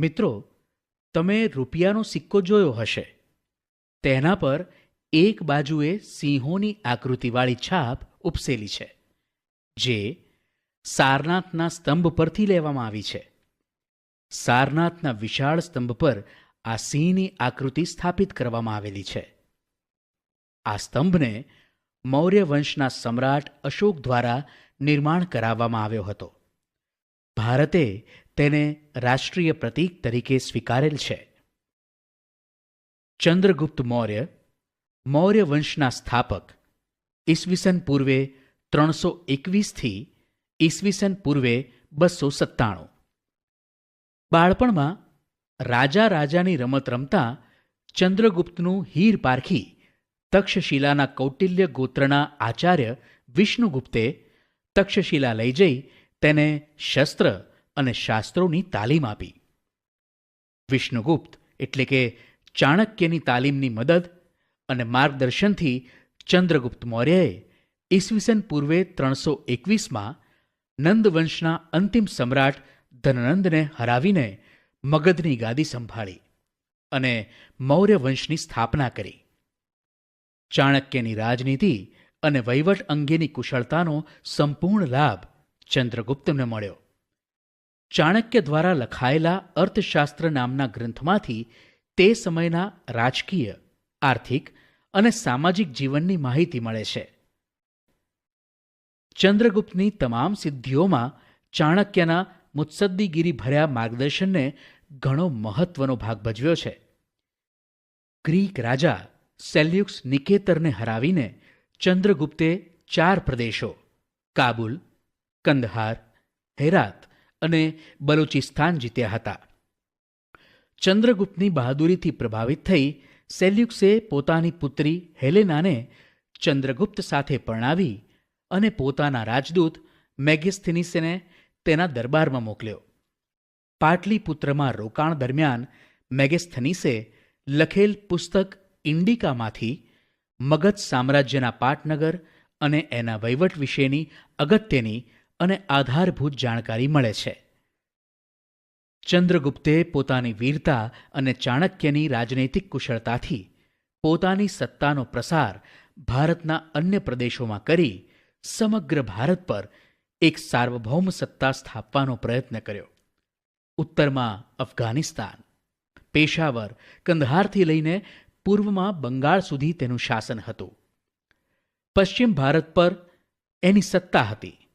મિત્રો, તમે રૂપિયાનો સિક્કો જોયો હશે. તેના પર એક બાજુએ સિંહોની આકૃતિવાળી છાપ ઉપસેલી છે, જે સારનાથના સ્તંભ પરથી લેવામાં આવી છે. સારનાથના વિશાળ સ્તંભ પર આ સિંહની આકૃતિ સ્થાપિત કરવામાં આવેલી છે. આ સ્તંભને મૌર્ય વંશના સમ્રાટ અશોક દ્વારા નિર્માણ કરાવવામાં આવ્યો હતો. ભારતે તેને રાષ્ટ્રીય પ્રતીક તરીકે સ્વીકારેલ છે. ચંદ્રગુપ્ત મૌર્ય મૌર્ય વંશના સ્થાપક, ઈસવીસન પૂર્વે ત્રણસો એકવીસથી ઈસવીસન પૂર્વે બસો સત્તાણું. બાળપણમાં રાજા રાજાની રમત રમતા ચંદ્રગુપ્તનું હીર પારખી તક્ષશિલાના કૌટિલ્ય ગોત્રના આચાર્ય વિષ્ણુગુપ્તે તક્ષશિલા લઈ જઈ તેને શસ્ત્ર અને શાસ્ત્રોની તાલીમ આપી. વિષ્ણુગુપ્ત એટલે કે ચાણક્યની તાલીમની મદદ અને માર્ગદર્શનથી ચંદ્રગુપ્ત મૌર્યએ ઈસવીસન પૂર્વે ત્રણસો એકવીસમાં નંદવંશના અંતિમ સમ્રાટ ધનનંદને હરાવીને મગધની ગાદી સંભાળી અને મૌર્ય વંશની સ્થાપના કરી. ચાણક્યની રાજનીતિ અને વહીવટ અંગેની કુશળતાનો સંપૂર્ણ લાભ ચંદ્રગુપ્તને મળ્યો. ચાણક્ય દ્વારા લખાયેલા અર્થશાસ્ત્ર નામના ગ્રંથમાંથી તે સમયના રાજકીય, આર્થિક અને સામાજિક જીવનની માહિતી મળે છે. ચંદ્રગુપ્તની તમામ સિદ્ધિઓમાં ચાણક્યના મુત્સદ્દીગીરી ભર્યા માર્ગદર્શનને ઘણો મહત્વનો ભાગ ભજવ્યો છે. ગ્રીક રાજા સેલ્યુક્સ નિકેતરને હરાવીને ચંદ્રગુપ્તે ચાર પ્રદેશો, કાબુલ, કંદહાર, હેરાત અને બલુચિસ્તાન જીત્યા હતા. ચંદ્રગુપ્તની બહાદુરીથી પ્રભાવિત થઈ સેલ્યુક્સે પોતાની પુત્રી હેલેનાને ચંદ્રગુપ્ત સાથે પરણાવી અને પોતાના રાજદૂત મેગેસ્થિનિસને તેના દરબારમાં મોકલ્યો. પાટલીપુત્રમાં રોકાણ દરમિયાન મેગેસ્થનીસે લખેલ પુસ્તક ઇન્ડિકામાંથી મગધ સામ્રાજ્યના પાટનગર અને એના વહીવટ વિશેની અગત્યની અને આધારભૂત જાણકારી મળે છે. ચંદ્રગુપ્તે પોતાની વીરતા અને ચાણક્યની રાજનૈતિક કુશળતાથી પોતાની સત્તાનો પ્રસાર ભારતના અન્ય પ્રદેશોમાં કરી સમગ્ર ભારત પર એક સાર્વભૌમ સત્તા સ્થાપવાનો પ્રયત્ન કર્યો. ઉત્તરમાં અફઘાનિસ્તાન. પેશાવર કંદહારથી લઈને પૂર્વમાં બંગાળ સુધી તેનું શાસન હતું. પશ્ચિમ ભારત પર એની સત્તા હતી.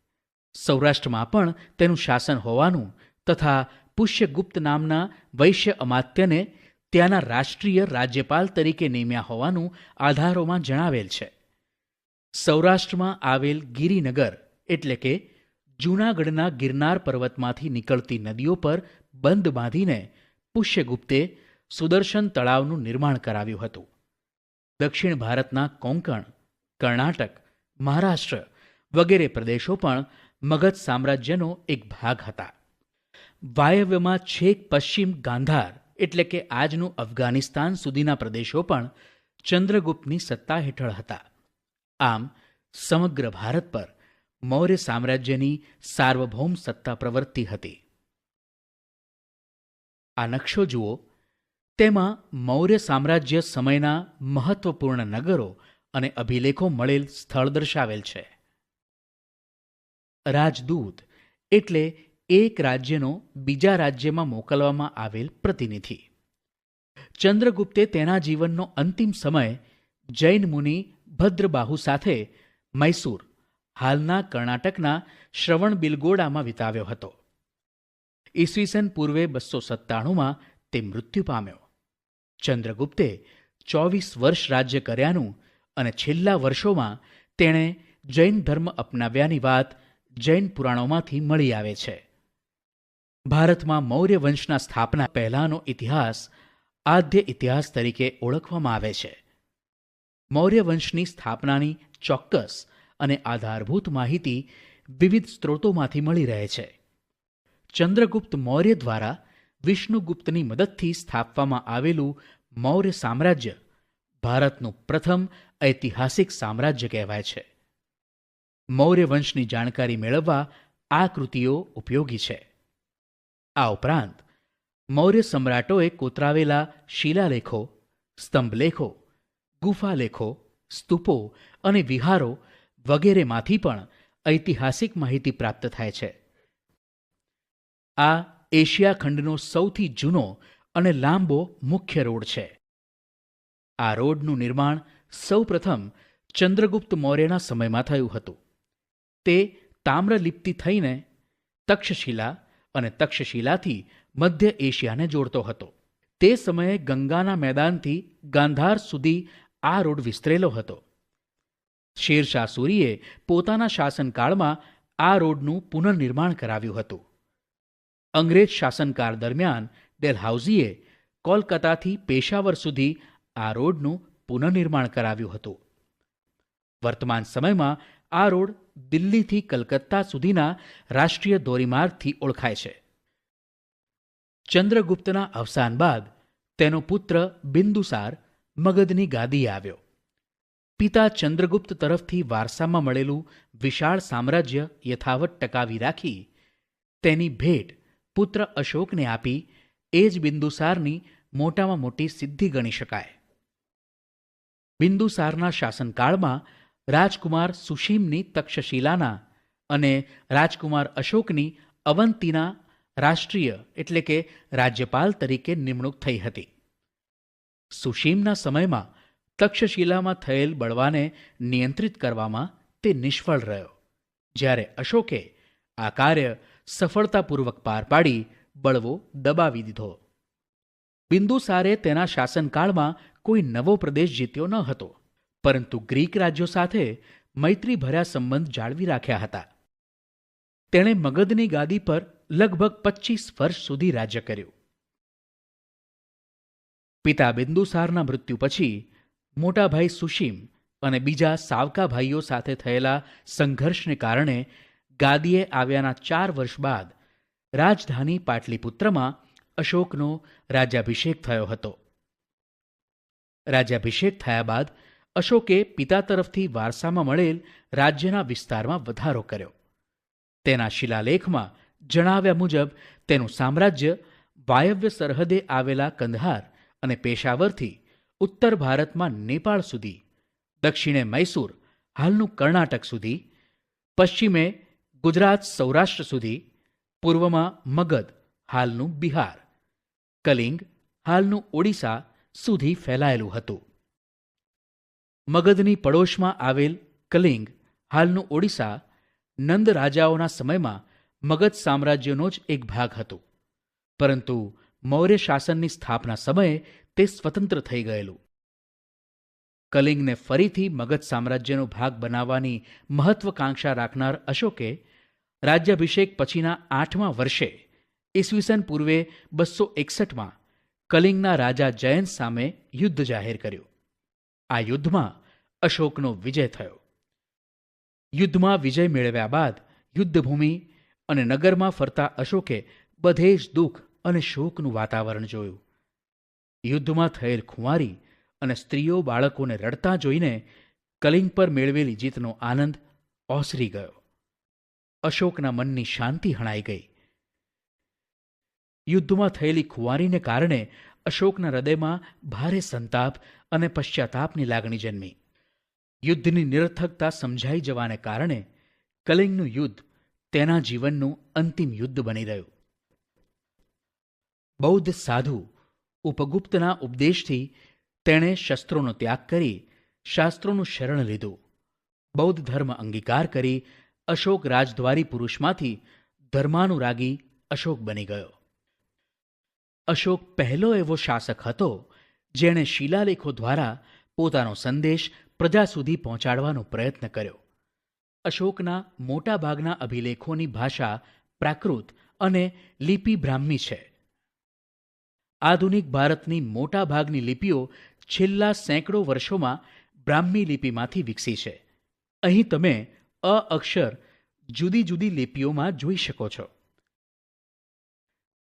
સૌરાષ્ટ્રમાં પણ તેનું શાસન હોવાનું તથા પુષ્યગુપ્ત નામના વૈશ્ય અમાત્યને ત્યાંના રાષ્ટ્રીય રાજ્યપાલ તરીકે નિમ્યા હોવાનું આધારોમાં જણાવેલ છે. સૌરાષ્ટ્રમાં આવેલ ગિરિનગર એટલે કે જૂનાગઢના ગિરનાર પર્વતમાંથી નીકળતી નદીઓ પર બંધ બાંધીને પુષ્યગુપ્તે સુદર્શન તળાવનું નિર્માણ કરાવ્યું હતું. દક્ષિણ ભારતના કોંકણ, કર્ણાટક, મહારાષ્ટ્ર વગેરે પ્રદેશો પણ મગધ સામ્રાજ્યનો એક ભાગ હતા. વાયવ્યમાં છેક પશ્ચિમ ગાંધાર, એટલે કે આજનું અફઘાનિસ્તાન સુધીના પ્રદેશો પણ ચંદ્રગુપ્તની સત્તા હેઠળ હતા. આમ, સમગ્ર ભારત પર મૌર્ય સામ્રાજ્યની સાર્વભૌમ સત્તા પ્રવર્તી હતી. આ નકશો જુઓ. તેમાં મૌર્ય સામ્રાજ્ય સમયના મહત્વપૂર્ણ નગરો અને અભિલેખો મળેલ સ્થળ દર્શાવેલ છે. રાજદૂત એટલે એક રાજ્યનો બીજા રાજ્યમાં મોકલવામાં આવેલ પ્રતિનિધિ. ચંદ્રગુપ્તે તેના જીવનનો અંતિમ સમય જૈન મુનિ ભદ્રબાહુ સાથે મૈસૂર, હાલના કર્ણાટકના શ્રવણ બિલગોડામાં વિતાવ્યો હતો. ઈસવીસન પૂર્વે બસો સત્તાણુંમાં તે મૃત્યુ પામ્યો. ચંદ્રગુપ્તે ચોવીસ વર્ષ રાજ્ય કર્યાનું અને છેલ્લા વર્ષોમાં તેણે જૈન ધર્મ અપનાવ્યાની વાત જૈન પુરાણોમાંથી મળી આવે છે. ભારતમાં મૌર્ય વંશના સ્થાપના પહેલાનો ઇતિહાસ આદ્ય ઇતિહાસ તરીકે ઓળખવામાં આવે છે. મૌર્ય વંશની સ્થાપનાની ચોક્કસ અને આધારભૂત માહિતી વિવિધ સ્ત્રોતોમાંથી મળી રહે છે. ચંદ્રગુપ્ત મૌર્ય દ્વારા વિષ્ણુગુપ્તની મદદથી સ્થાપવામાં આવેલું મૌર્ય સામ્રાજ્ય ભારતનું પ્રથમ ઐતિહાસિક સામ્રાજ્ય કહેવાય છે. મૌર્ય વંશની જાણકારી મેળવવા આ કૃતિઓ ઉપયોગી છે. આ ઉપરાંત, મૌર્ય સમ્રાટોએ કોતરાવેલા શિલાલેખો, સ્તંભલેખો, ગુફાલેખો, સ્તૂપો અને વિહારો વગેરેમાંથી પણ ઐતિહાસિક માહિતી પ્રાપ્ત થાય છે. આ એશિયા ખંડનો સૌથી જૂનો અને લાંબો મુખ્ય રોડ છે. આ રોડનું નિર્માણ સૌપ્રથમ ચંદ્રગુપ્ત મૌર્યના સમયમાં થયું હતું. તે તામ્રલિપ્તિ થઈને તક્ષશિલા અને તક્ષશિલાથી મધ્ય એશિયાને જોડતો હતો. તે સમયે ગંગાના મેદાનથી ગાંધાર સુધી આ રોડ વિસ્તરેલો હતો. શેરશાહ સૂરીએ પોતાના શાસનકાળમાં આ રોડનું પુનર્નિર્માણ કરાવ્યું હતું. અંગ્રેજ શાસનકાળ દરમિયાન ડેલહાઉઝીએ કોલકાતાથી પેશાવર સુધી આ રોડનું પુનર્નિર્માણ કરાવ્યું હતું. વર્તમાન સમયમાં આ રોડ દિલ્હીથી કલકત્તા સુધીના રાષ્ટ્રીય ધોરીમાર્ગથી ઓળખાય છે. ચંદ્રગુપ્તના અવસાન બાદ તેનો પુત્ર બિંદુસાર મગધની ગાદીએ આવ્યો. પિતા ચંદ્રગુપ્ત તરફથી વારસામાં મળેલું વિશાળ સામ્રાજ્ય યથાવત ટકાવી રાખી તેની ભેટ પુત્ર અશોકને આપી એ જ બિંદુસારની મોટામાં મોટી સિદ્ધિ ગણી શકાય. બિંદુસારના શાસનકાળમાં રાજકુમાર સુશીમની તક્ષશિલાના અને રાજકુમાર અશોકની અવંતીના રાષ્ટ્રીય એટલે કે રાજ્યપાલ તરીકે નિમણૂક થઈ હતી. સુશીમના સમયમાં તક્ષશિલામાં થયેલ બળવાને નિયંત્રિત કરવામાં તે નિષ્ફળ રહ્યો. જ્યારે અશોકે આ કાર્ય સફળતાપૂર્વક પાર પાડી, બળવો દબાવી દીધો. બિંદુસારે તેના શાસનકાળમાં કોઈ નવો પ્રદેશ જીત્યો ન હતો. પરંતુ ગ્રીક રાજ્યો સાથે મૈત્રીભર્યા સંબંધ જાળવી રાખ્યા હતા. તેણે મગધની ગાદી પર લગભગ પચીસ વર્ષ સુધી રાજ્ય કર્યું. પિતા બિંદુસારના મૃત્યુ પછી મોટા ભાઈ સુશીમ અને બીજા સાવકા ભાઈઓ સાથે થયેલા સંઘર્ષને કારણે ગાદીએ આવ્યાના ચાર વર્ષ બાદ રાજધાની પાટલીપુત્રમાં અશોકનો રાજ્યાભિષેક થયો હતો. રાજ્યાભિષેક થયા બાદ અશોકે પિતા તરફથી વારસામાં મળેલ રાજ્યના વિસ્તારમાં વધારો કર્યો. તેના શિલાલેખમાં જણાવ્યા મુજબ, તેનું સામ્રાજ્ય વાયવ્ય સરહદે આવેલા કંદહાર અને પેશાવરથી ઉત્તર ભારતમાં નેપાળ સુધી, દક્ષિણે મૈસૂર, હાલનું કર્ણાટક સુધી, પશ્ચિમે ગુજરાત સૌરાષ્ટ્ર સુધી, પૂર્વમાં મગધ, હાલનું બિહાર, કલિંગ, હાલનું ઓડિશા સુધી ફેલાયેલું હતું. મગધની પડોશમાં આવેલ કલિંગ, હાલનું ઓડિશા, નંદ રાજાઓના સમયમાં મગધ સામ્રાજ્યનો જ એક ભાગ હતો. પરંતુ મૌર્ય શાસનની સ્થાપના સમયે તે સ્વતંત્ર થઈ ગયેલું. કલિંગને ફરીથી મગધ સામ્રાજ્યનો ભાગ બનાવવાની મહત્વકાંક્ષા રાખનાર અશોકે રાજ્યાભિષેક પછીના આઠમા વર્ષે, ઈસવીસન પૂર્વે બસો એકસઠમાં કલિંગના રાજા જયંત સામે યુદ્ધ જાહેર કર્યું. આ યુદ્ધમાં અશોકનો વિજય થયો. યુદ્ધમાં વિજય મેળવ્યા બાદ યુદ્ધભૂમિ અને નગરમાં ફરતા અશોકે બધે જ દુઃખ અને શોકનું વાતાવરણ જોયું. યુદ્ધમાં થયેલ ખુંવારી અને સ્ત્રીઓ બાળકોને રડતા જોઈને કલિંગ પર મેળવેલી જીતનો આનંદ ઓસરી ગયો. અશોકના મનની શાંતિ હણાઈ ગઈ. યુદ્ધમાં થયેલી ખુવારીને કારણે અશોકના હૃદયમાં ભારે સંતાપ અને પશ્ચાતાપની લાગણી જન્મી. યુદ્ધની નિરર્થકતા સમજાઈ જવાને કારણે કલિંગનું યુદ્ધ તેના જીવનનું અંતિમ યુદ્ધ બની રહ્યું. બૌદ્ધ સાધુ ઉપગુપ્તના ઉપદેશથી તેણે શસ્ત્રોનો ત્યાગ કરી શાસ્ત્રોનું શરણ લીધું. બૌદ્ધ ધર્મ અંગીકાર કરી અશોક રાજદ્વારી પુરુષમાંથી ધર્માનુરાગી અશોક બની ગયો. અશોક પહેલો એવો શાસક હતો જેણે શિલાલેખો દ્વારા પોતાનો સંદેશ પ્રજા સુધી પહોંચાડવાનો પ્રયત્ન કર્યો. અશોકના મોટાભાગના અભિલેખોની ભાષા પ્રાકૃત અને લિપિ બ્રાહ્મી છે. આધુનિક ભારતની મોટાભાગની લિપિઓ છેલ્લા સેંકડો વર્ષોમાં બ્રાહ્મી લિપિમાંથી વિકસી છે. અહીં તમે અ અક્ષર જુદી જુદી લિપિઓમાં જોઈ શકો છો.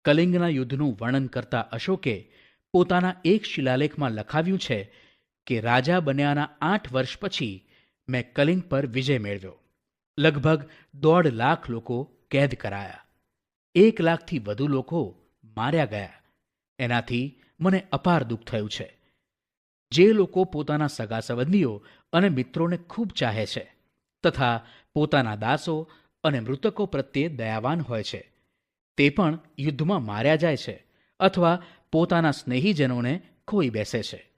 કલિંગના યુદ્ધનું વર્ણન કરતા અશોકે પોતાના એક શિલાલેખમાં લખાવ્યું છે કે રાજા બન્યાના આઠ વર્ષ પછી મેં કલિંગ પર વિજય મેળવ્યો. લગભગ દોઢ લાખ લોકો કેદ કરાયા. એક લાખથી વધુ લોકો માર્યા ગયા. એનાથી મને અપાર દુઃખ થયું છે. જે લોકો પોતાના સગા સંબંધીઓ અને મિત્રોને ખૂબ ચાહે છે તથા પોતાના દાસો અને મૃતકો પ્રત્યે દયાવાન હોય છે. તે પણ યુદ્ધમાં માર્યા જાય છે અથવા પોતાના સ્નેહીજનોને ખોઈ બેસે છે.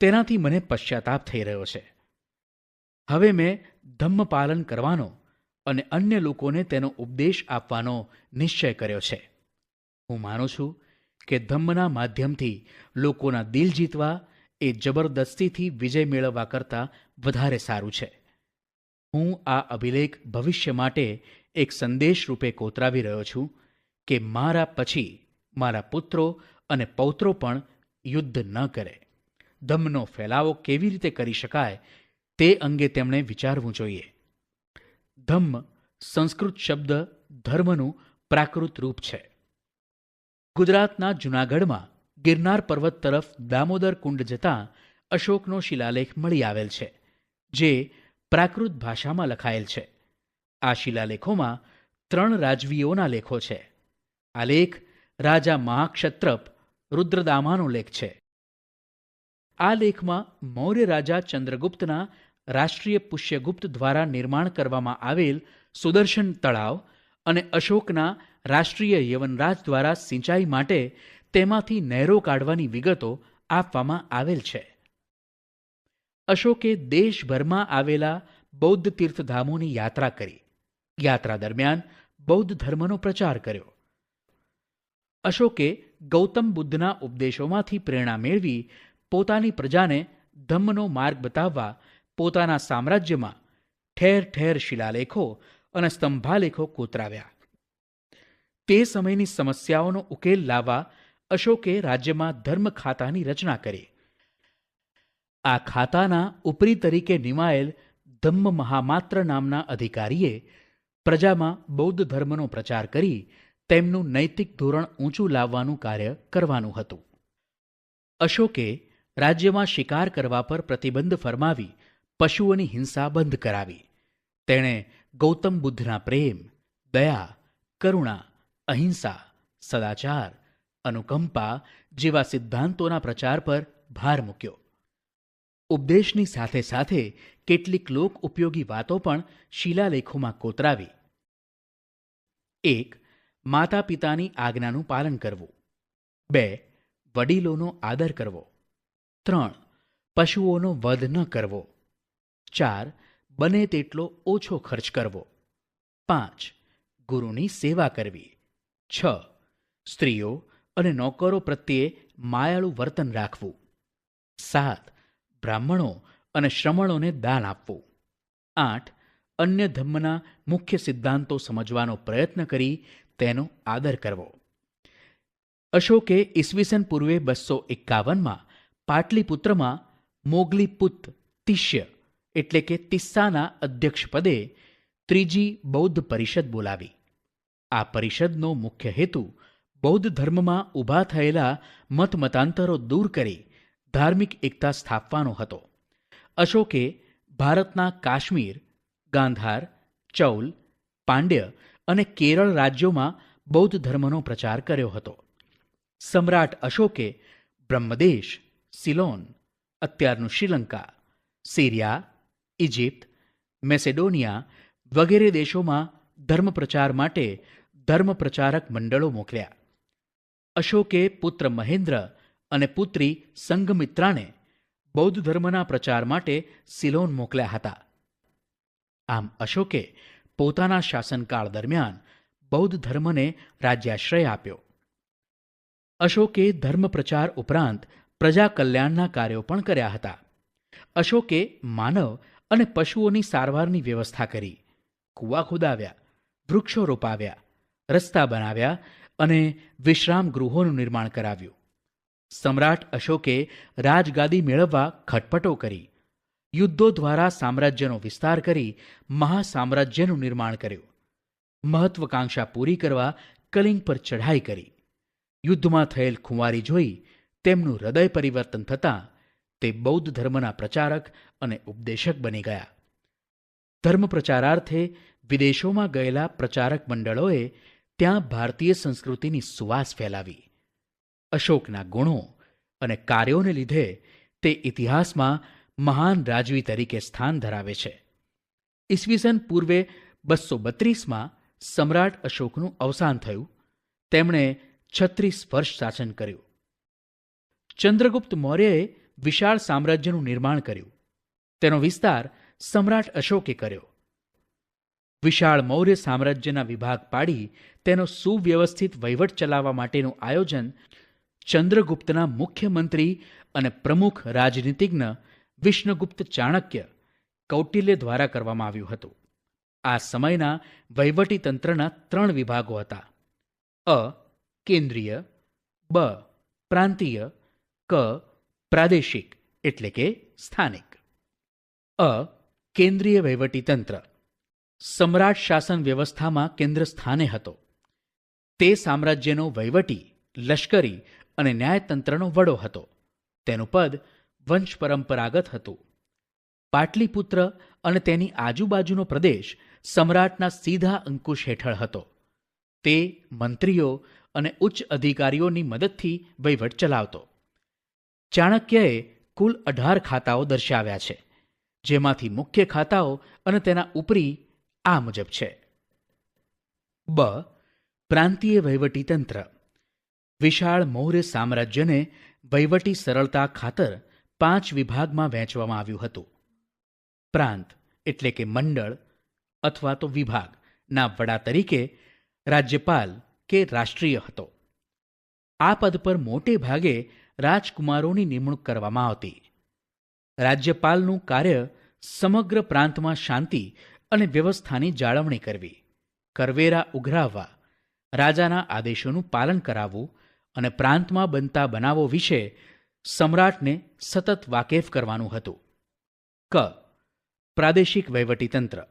તેનાથી મને પશ્ચાતાપ થઈ રહ્યો છે. હવે મેં ધમ્મ પાલન કરવાનો અને અન્ય લોકોને તેનો ઉપદેશ આપવાનો નિશ્ચય કર્યો છે. હું માનું છું કે ધમ્મના માધ્યમથી લોકોના દિલ જીતવા એ જબરદસ્તીથી વિજય મેળવવા કરતાં વધારે સારું છે. હું આ અભિલેખ ભવિષ્ય માટે એક સંદેશ રૂપે કોતરાવી રહ્યો છું કે મારા પછી મારા પુત્રો અને પૌત્રો પણ યુદ્ધ ન કરે. ધમ્મનો ફેલાવો કેવી રીતે કરી શકાય તે અંગે તેમણે વિચારવું જોઈએ. ધમ્મ સંસ્કૃત શબ્દ ધર્મનું પ્રાકૃત રૂપ છે. ગુજરાતના જૂનાગઢમાં ગિરનાર પર્વત તરફ દામોદર કુંડ જતાં અશોકનો શિલાલેખ મળી આવેલ છે, જે પ્રાકૃત ભાષામાં લખાયેલ છે. આ શિલાલેખોમાં ત્રણ રાજવીઓના લેખો છે. આ લેખ રાજા મહાક્ષત્રપ રુદ્રદામાનો લેખ છે. આ લેખમાં મૌર્ય રાજા ચંદ્રગુપ્તના રાષ્ટ્રીય પુષ્યગુપ્ત દ્વારા નિર્માણ કરવામાં આવેલ સુદર્શન તળાવ અને અશોકના રાષ્ટ્રીય યવનરાજ દ્વારા સિંચાઈ માટે તેમાંથી નહેરો કાઢવાની વિગતો આપવામાં આવેલ છે. અશોકે દેશભરમાં આવેલા બૌદ્ધ તીર્થધામોની યાત્રા કરી. યાત્રા દરમિયાન બૌદ્ધ ધર્મનો પ્રચાર કર્યો. અશોકે ગૌતમ બુદ્ધના ઉપદેશોમાંથી પ્રેરણા મેળવી પોતાની પ્રજાને ધમ્મનો માર્ગ બતાવવા પોતાના સામ્રાજ્યમાં ઠેર ઠેર શિલાલેખો અને સ્તંભાલેખો કોતરાવ્યા. તે સમયની સમસ્યાઓનો ઉકેલ લાવવા અશોકે રાજ્યમાં ધર્મ ખાતાની રચના કરી. આ ખાતાના ઉપરી તરીકે નિમાયેલ ધમ્મ મહામાત્ર નામના અધિકારીએ પ્રજામાં બૌદ્ધ ધર્મનો પ્રચાર કરી તેમનું નૈતિક ધોરણ ઊંચું લાવવાનું કાર્ય કરવાનું હતું. અશોકે રાજ્યમાં શિકાર કરવા પર પ્રતિબંધ ફરમાવી પશુઓની હિંસા બંધ કરાવી. તેણે ગૌતમ બુદ્ધના પ્રેમ, દયા, કરુણા, અહિંસા, સદાચાર, અનુકંપા જેવા સિદ્ધાંતોના પ્રચાર પર ભાર મૂક્યો. ઉપદેશની સાથે સાથે કેટલીક લોક ઉપયોગી વાતો પણ શિલાલેખોમાં કોતરાવી. એક માતા પિતાની આજ્ઞાનું પાલન કરવું. બે, વડીલોનો આદર કરવો. ત્રણ, પશુઓનો વધ ન કરવો. ચાર, બને તેટલો ઓછો ખર્ચ કરવો. પાંચ, ગુરુની સેવા કરવી. છ, સ્ત્રીઓ અને નોકરો પ્રત્યે માયાળું વર્તન રાખવું. સાત, બ્રાહ્મણો અને શ્રમણોને દાન આપવું. આઠ, અન્ય ધર્મના મુખ્ય સિદ્ધાંતો સમજવાનો પ્રયત્ન કરી તેનો આદર કરવો. અશોકે ઈસવીસન પૂર્વે બસો એકાવનમાં પાટલીપુત્રમાં મોગલીપુત તિષ્ય એટલે કે તિસ્સાના અધ્યક્ષપદે ત્રીજી બૌદ્ધ પરિષદ બોલાવી. આ પરિષદનો મુખ્ય હેતુ બૌદ્ધ ધર્મમાં ઊભા થયેલા મતમતાંતરો દૂર કરી ધાર્મિક એકતા સ્થાપવાનો હતો. અશોકે ભારતના કાશ્મીર, ગાંધાર, ચૌલ, પાંડ્ય અને કેરળ રાજ્યોમાં બૌદ્ધ ધર્મનો પ્રચાર કર્યો હતો. સમ્રાટ અશોકે બ્રહ્મદેશ, સિલોન, અત્યારનું શ્રીલંકા, સિરિયા ઇજિપ્ત મેસેડોનિયા વગેરે દેશોમાં ધર્મ પ્રચાર માટે ધર્મ પ્રચારક મંડળો મોકલ્યા. અશોકે પુત્ર મહેન્દ્ર અને પુત્રી સંઘમિત્રાને બૌદ્ધ ધર્મના પ્રચાર માટે સિલોન મોકલ્યા હતા. આમ અશોકે પોતાના શાસનકાળ દરમિયાન બૌદ્ધ ધર્મને રાજ્યાશ્રય આપ્યો. અશોકે ધર્મ પ્રચાર ઉપરાંત પ્રજા કલ્યાણના કાર્યો પણ કર્યા હતા. અશોકે માનવ અને પશુઓની સારવારની વ્યવસ્થા કરી. કૂવા ખોદાવ્યા, વૃક્ષો રોપાવ્યા, રસ્તા બનાવ્યા અને વિશ્રામ ગૃહોનું નિર્માણ કરાવ્યું. સમ્રાટ અશોકે રાજગાદી મેળવવા ખટપટો કરી. યુદ્ધો દ્વારા સામ્રાજ્યનો વિસ્તાર કરી મહાસામ્રાજ્યનું નિર્માણ કર્યું. મહત્વકાંક્ષા પૂરી કરવા કલિંગ પર ચઢાઈ કરી. યુદ્ધમાં થયેલ ખુંવારી જોઈ તેમનું હૃદય પરિવર્તન થતાં તે બૌદ્ધ ધર્મના પ્રચારક અને ઉપદેશક બની ગયા. ધર્મ પ્રચારાર્થે વિદેશોમાં ગયેલા પ્રચારક મંડળોએ ત્યાં ભારતીય સંસ્કૃતિની સુવાસ ફેલાવી. અશોકના ગુણો અને કાર્યોને લીધે તે ઇતિહાસમાં મહાન રાજવી તરીકે સ્થાન ધરાવે છે. ઈસવીસન પૂર્વે બસો બત્રીસમાં સમ્રાટ અશોકનું અવસાન થયું. તેમણે છત્રીસ વર્ષ શાસન કર્યું. ચંદ્રગુપ્ત મૌર્યએ વિશાળ સામ્રાજ્યનું નિર્માણ કર્યું. તેનો વિસ્તાર સમ્રાટ અશોકે કર્યો. વિશાળ મૌર્ય સામ્રાજ્યના વિભાગ પાડી તેનો સુવ્યવસ્થિત વહીવટ ચલાવવા માટેનું આયોજન ચંદ્રગુપ્તના મુખ્યમંત્રી અને પ્રમુખ રાજનીતિજ્ઞ વિષ્ણુગુપ્ત ચાણક્ય કૌટિલ્ય દ્વારા કરવામાં આવ્યું હતું. આ સમયના વહીવટી તંત્રના ત્રણ વિભાગો હતા. અ, કેન્દ્રીય, બ, પ્રાંતીય, ક, પ્રાદેશિક એટલે કે સ્થાનિક. અ, કેન્દ્રીય વહીવટી તંત્ર સમ્રાટ શાસન વ્યવસ્થામાં કેન્દ્ર સ્થાને હતો. તે સામ્રાજ્યનો વહીવટી, લશ્કરી અને ન્યાયતંત્રનો વડો હતો. તેનું પદ વંશ પરંપરાગત હતું. પાટલીપુત્ર અને તેની આજુબાજુનો પ્રદેશ સમ્રાટના સીધા અંકુશ હેઠળ હતો. તે મંત્રીઓ અને ઉચ્ચ અધિકારીઓની મદદથી વહીવટ ચલાવતો. ચાણક્યએ કુલ અઢાર ખાતાઓ દર્શાવ્યા છે, જેમાંથી મુખ્ય ખાતાઓ અને તેના ઉપરી આ મુજબ છે. બ. પ્રાંતીય વહીવટી તંત્ર વિશાળ મૌર્ય સામ્રાજ્યને વહીવટી સરળતા ખાતર પાંચ વિભાગમાં વહેંચવામાં આવ્યું હતું. પ્રાંત એટલે કે મંડળ અથવા તો વિભાગના વડા તરીકે રાજ્યપાલ કે રાષ્ટ્રીય હતો. આ પદ પર મોટે ભાગે રાજકુમારોની નિમણૂક કરવામાં આવતી. રાજ્યપાલનું કાર્ય સમગ્ર પ્રાંતમાં શાંતિ અને વ્યવસ્થાની જાળવણી કરવી, કરવેરા ઉઘરાવવા, રાજાના આદેશોનું પાલન કરાવવું અને પ્રાંતમાં બનતા બનાવો વિશે સમ્રાટને સતત વાકેફ કરવાનું હતું. ક. પ્રાદેશિક વહીવટીતંત્ર.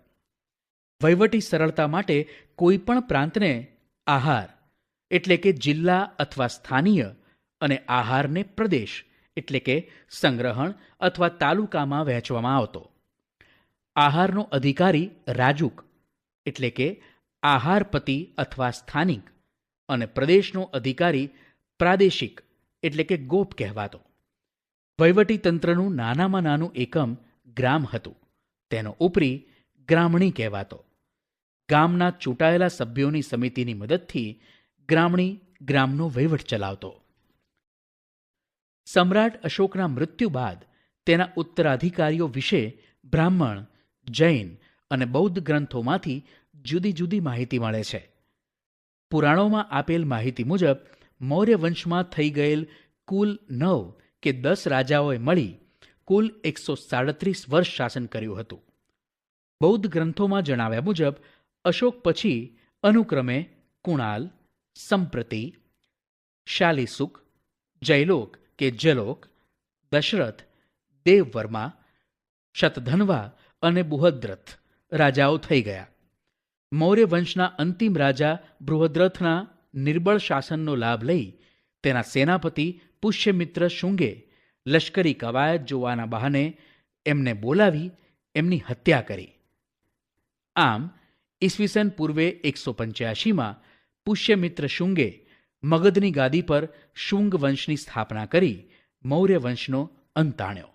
વહીવટી સરળતા માટે કોઈ પણ પ્રાંતને આહાર, એટલે કે જિલ્લા અથવા સ્થાનીય, અને આહારને પ્રદેશ, એટલે કે સંગ્રહણ અથવા તાલુકામાં વહેંચવામાં આવતો. આહારનો અધિકારી રાજુક, એટલે કે આહારપતિ અથવા સ્થાનિક, અને પ્રદેશનો અધિકારી પ્રાદેશિક. એટલે કે ગોપ કહેવાતો. વહીવટી તંત્રનું નાનામાં નાનું એકમ ગ્રામ હતું. તેનો ઉપરી ગ્રામણી કહેવાતો. ગામના ચૂંટાયેલા સભ્યોની સમિતિની મદદથી ગ્રામણી ગ્રામનો વહીવટ ચલાવતો. સમ્રાટ અશોકના મૃત્યુ બાદ તેના ઉત્તરાધિકારીઓ વિશે બ્રાહ્મણ, જૈન અને બૌદ્ધ ગ્રંથોમાંથી જુદી જુદી માહિતી મળે છે. પુરાણોમાં આપેલ માહિતી મુજબ મૌર્ય વંશમાં થઈ ગયેલ કુલ નવ કે દસ રાજાઓએ મળી કુલ એકસો સાડત્રીસ વર્ષ શાસન કર્યું હતું. બૌદ્ધ ગ્રંથોમાં જણાવ્યા મુજબ, અશોક પછી અનુક્રમે કુણાલ, સંપ્રતિ, શાલિસુક, જયલોક કે જલોક દશરથ, દેવવર્મા, શતધન્વા અને બૃહદ્રથ રાજાઓ થઈ ગયા. મૌર્ય વંશના અંતિમ રાજા બૃહદ્રથના નિર્બળ શાસનનો લાભ લઈ તેના સેનાપતિ પુષ્યમિત્ર શુંગે લશ્કરી કવાયત જોવાના બહાને એમને બોલાવી એમની હત્યા કરી. આમ, ઈસવીસન પૂર્વે એકસો પંચ્યાસીમાં પુષ્યમિત્ર શુંગે મગધની ગાદી પર શુંગ વંશની સ્થાપના કરી મૌર્ય વંશનો અંત આણ્યો.